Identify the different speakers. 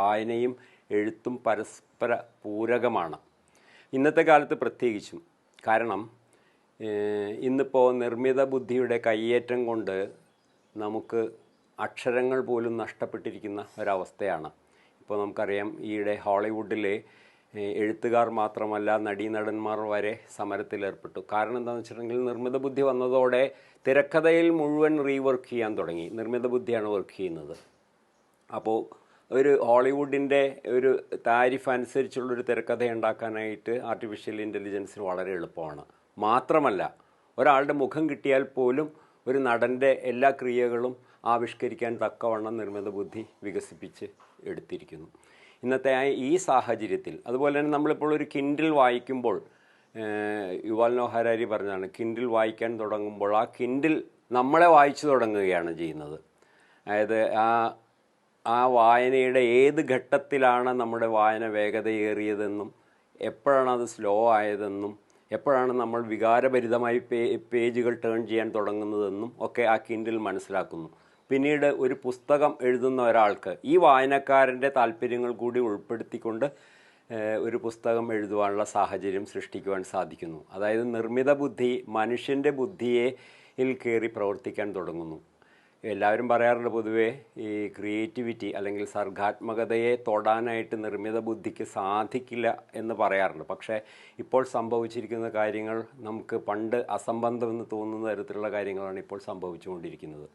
Speaker 1: വായനയും എഴുത്തും പരസ്പര പൂരകമാണ്. ഇന്നത്തെ കാലത്ത് പ്രത്യേകിച്ചും. കാരണം ഇന്നിപ്പോൾ നിർമ്മിത ബുദ്ധിയുടെ കയ്യേറ്റം കൊണ്ട് നമുക്ക് അക്ഷരങ്ങൾ പോലും നഷ്ടപ്പെട്ടിരിക്കുന്ന ഒരവസ്ഥയാണ്. ഇപ്പോൾ നമുക്കറിയാം ഈയിടെ ഹോളിവുഡിലെ എഴുത്തുകാർ മാത്രമല്ല നടീനടന്മാർ വരെ സമരത്തിലേർപ്പെട്ടു കാരണം എന്താണെന്ന് വെച്ചിട്ടുണ്ടെങ്കിൽ നിർമ്മിത ബുദ്ധി വന്നതോടെ തിരക്കഥയിൽ മുഴുവൻ റീവർക്ക് ചെയ്യാൻ തുടങ്ങി. നിർമ്മിത ബുദ്ധിയാണ് വർക്ക് ചെയ്യുന്നത്. അപ്പോൾ ഒരു ഹോളിവുഡിന്റെ ഒരു താരിഫ് അനുസരിച്ചുള്ളൊരു തിരക്കഥ ഉണ്ടാക്കാനായിട്ട് ആർട്ടിഫിഷ്യൽ ഇന്റലിജൻസിന് വളരെ എളുപ്പമാണ്. മാത്രമല്ല ഒരാളുടെ മുഖം കിട്ടിയാൽ പോലും ഒരു നടന്റെ എല്ലാ ക്രിയകളും ആവിഷ്കരിക്കാൻ തക്കവണ്ണം നിർമ്മിത ബുദ്ധി വികസിപ്പിച്ച് എടുത്തിരിക്കുന്നു. ഇന്നത്തെ ഈ സാഹചര്യത്തിൽ അതുപോലെ തന്നെ നമ്മളിപ്പോൾ ഒരു കിൻഡിൽ വായിക്കുമ്പോൾ യുവാൽ നോ ഹരാരി പറഞ്ഞതാണ് കിൻഡിൽ വായിക്കാൻ തുടങ്ങുമ്പോൾ ആ കിൻഡിൽ നമ്മളെ വായിച്ചു തുടങ്ങുകയാണ് ചെയ്യുന്നത്. അതായത് ആ ആ വായനയുടെ ഏത് ഘട്ടത്തിലാണ് നമ്മുടെ വായന വേഗതയേറിയതെന്നും എപ്പോഴാണ് അത് സ്ലോ ആയതെന്നും എപ്പോഴാണ് നമ്മൾ വികാരഭരിതമായി പേ പേജുകൾ ടേൺ ചെയ്യാൻ തുടങ്ങുന്നതെന്നും ഒക്കെ ആ കിൻഡിൽ മനസ്സിലാക്കുന്നു. പിന്നീട് ഒരു പുസ്തകം എഴുതുന്ന ഒരാൾക്ക് ഈ വായനക്കാരന്റെ താല്പര്യങ്ങൾ കൂടി ഉൾപ്പെടുത്തിക്കൊണ്ട് ഒരു പുസ്തകം എഴുതുവാനുള്ള സാഹചര്യം സൃഷ്ടിക്കുവാൻ സാധിക്കുന്നു. അതായത് നിർമ്മിത ബുദ്ധി മനുഷ്യന്റെ ബുദ്ധിയെ കയറി പ്രവർത്തിക്കാൻ തുടങ്ങുന്നു. എല്ലാവരും പറയാറുണ്ട് പൊതുവേ ഈ ക്രിയേറ്റിവിറ്റി അല്ലെങ്കിൽ സർഗാത്മകതയെ തൊടാനായിട്ട് നിർമ്മിത ബുദ്ധിക്ക് സാധിക്കില്ല എന്ന് പറയാറുണ്ട്. പക്ഷേ ഇപ്പോൾ സംഭവിച്ചിരിക്കുന്ന കാര്യങ്ങൾ നമുക്ക് പണ്ട് അസംബന്ധമെന്ന് തോന്നുന്ന തരത്തിലുള്ള കാര്യങ്ങളാണ് ഇപ്പോൾ സംഭവിച്ചുകൊണ്ടിരിക്കുന്നത്.